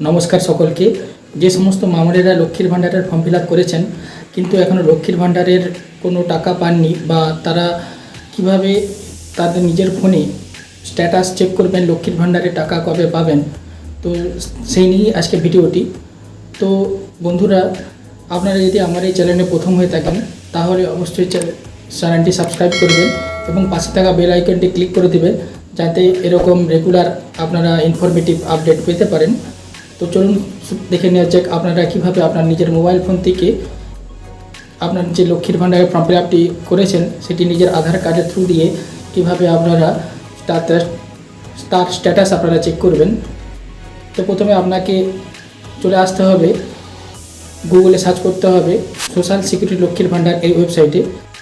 নমস্কার সকলকে। যে সমস্ত মামুনেরা লক্ষ্মীর ভাণ্ডারের ফর্ম ফিল করেছেন, কিন্তু এখনও লক্ষ্মীর ভাণ্ডারের কোনো টাকা পাননি বা তারা কীভাবে তাদের নিজের ফোনে স্ট্যাটাস চেক করবেন লক্ষ্মীর ভাণ্ডারে টাকা কবে পাবেন, তো সেই নিয়েই আজকে ভিডিওটি। তো বন্ধুরা, আপনারা যদি আমার এই চ্যানেলে প্রথম হয়ে থাকেন, তাহলে অবশ্যই চ্যানেল- চ্যানেলটি সাবস্ক্রাইব করবেন এবং পাশে থাকা বেল আইকনটি ক্লিক করে দেবেন, যাতে এরকম রেগুলার আপনারা ইনফরমেটিভ আপডেট পেতে পারেন। তো চলুন দেখে নেওয়া যাক আপনারা কীভাবে আপনার নিজের মোবাইল ফোন থেকে আপনার যে লক্ষ্মীর ভাণ্ডারের ফর্ম ফিল আপটি করেছেন, সেটি নিজের আধার কার্ডের থ্রু দিয়ে কীভাবে আপনারা তার তার স্ট্যাটাস আপনারা চেক করবেন। তো প্রথমে আপনাকে চলে আসতে হবে গুগলে সার্চ করতে হবে সোশ্যাল সিকিউরিটি লক্ষ্মীর ভাণ্ডার এই ওয়েবসাইটে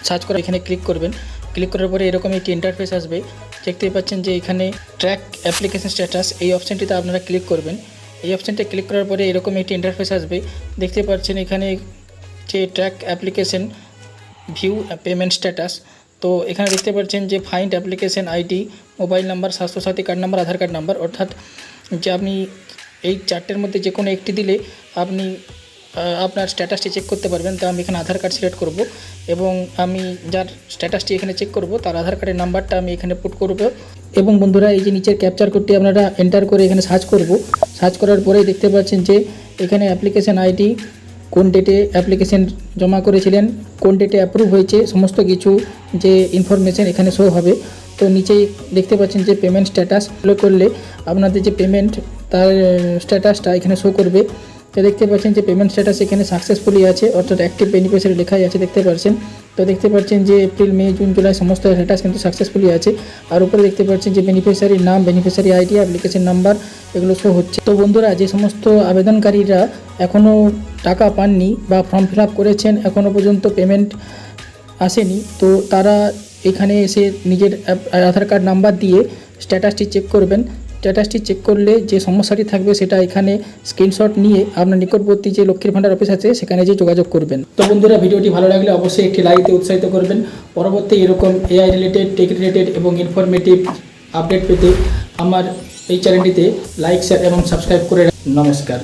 সার্চ করে এখানে ক্লিক করবেন। ক্লিক করার পরে এরকম একটি ইন্টারফেস আসবে। দেখতেই পাচ্ছেন যে এখানে ট্র্যাক অ্যাপ্লিকেশন স্ট্যাটাস এই অপশানটিতে আপনারা ক্লিক করবেন। এই অপশানটা ক্লিক করার পরে এরকম একটি ইন্টারফেস আসবে। দেখতে পাচ্ছেন এখানে যে track application view payment status তো এখানে দেখতে পাচ্ছেন যে find application ID mobile number Swasthya Sathi card number Aadhaar card number অর্থাৎ যে আপনি এই চারটের মধ্যে যে কোনো একটি দিলে আপনি আপনার স্ট্যাটাসটি চেক করতে পারবেন। তো আমি এখানে আধার কার্ড সিলেক্ট করব এবং আমি যার স্ট্যাটাসটি এখানে চেক করব, তার আধার কার্ডের নাম্বারটা আমি এখানে পুট করব। এবং বন্ধুরা, এই যে নিচের ক্যাপচার কোডটি আপনারা এন্টার করে এখানে সার্চ করব। সার্চ করার পরেই দেখতে পাচ্ছেন যে এখানে অ্যাপ্লিকেশান আইডি কোন ডেটে অ্যাপ্লিকেশান জমা করেছিলেন, কোন ডেটে অ্যাপ্রুভ হয়েছে, সমস্ত কিছু যে ইনফরমেশান এখানে শো হবে। তো নিচেই দেখতে পাচ্ছেন যে পেমেন্ট স্ট্যাটাস ফলো করলে আপনাদের যে পেমেন্ট তার স্ট্যাটাসটা এখানে শো করবে। তো দেখতে পাচ্ছেন যে পেমেন্ট স্ট্যাটাস এখানে সাকসেসফুলি আছে, অর্থাৎ অ্যাক্টিভ বেনিফিশিয়ারি লেখাই আছে, দেখতে পাচ্ছেন। তো দেখতে পাচ্ছেন যে এপ্রিল মে জুন জুলাই সমস্ত স্ট্যাটাস কিন্তু সাকসেসফুলি আছে। আর উপরে দেখতে পাচ্ছেন যে বেনিফিশিয়ারির নাম বেনিফিশিয়ারি আইডি অ্যাপ্লিকেশন নাম্বার এগুলো শো হচ্ছে। তো বন্ধুরা, যে সমস্ত আবেদনকারীরা এখনও টাকা পাননি বা ফর্ম ফিল করেছেন এখনও পর্যন্ত পেমেন্ট আসেনি, তো তারা এখানে এসে নিজের আধার কার্ড নাম্বার দিয়ে স্ট্যাটাসটি চেক করবেন। স্ট্যাটাসটি চেক করলে যে সমস্যাটি থাকবে সেটা এখানে স্ক্রিনশট নিয়ে আপনার নিকটবর্তী যে লক্ষ্মীর ভাণ্ডার অফিস আছে, সেখানে যে যোগাযোগ করবেন। তো বন্ধুরা, ভিডিওটি ভালো লাগলে অবশ্যই একটি লাইক দিয়ে উৎসাহিত করবেন। পরবর্তী এরকম এআই রিলেটেড টেক রিলেটেড এবং ইনফরমেটিভ আপডেট পেতে আমার এই চ্যানেলটিতে লাইক শেয়ার এবং সাবস্ক্রাইব করে। নমস্কার।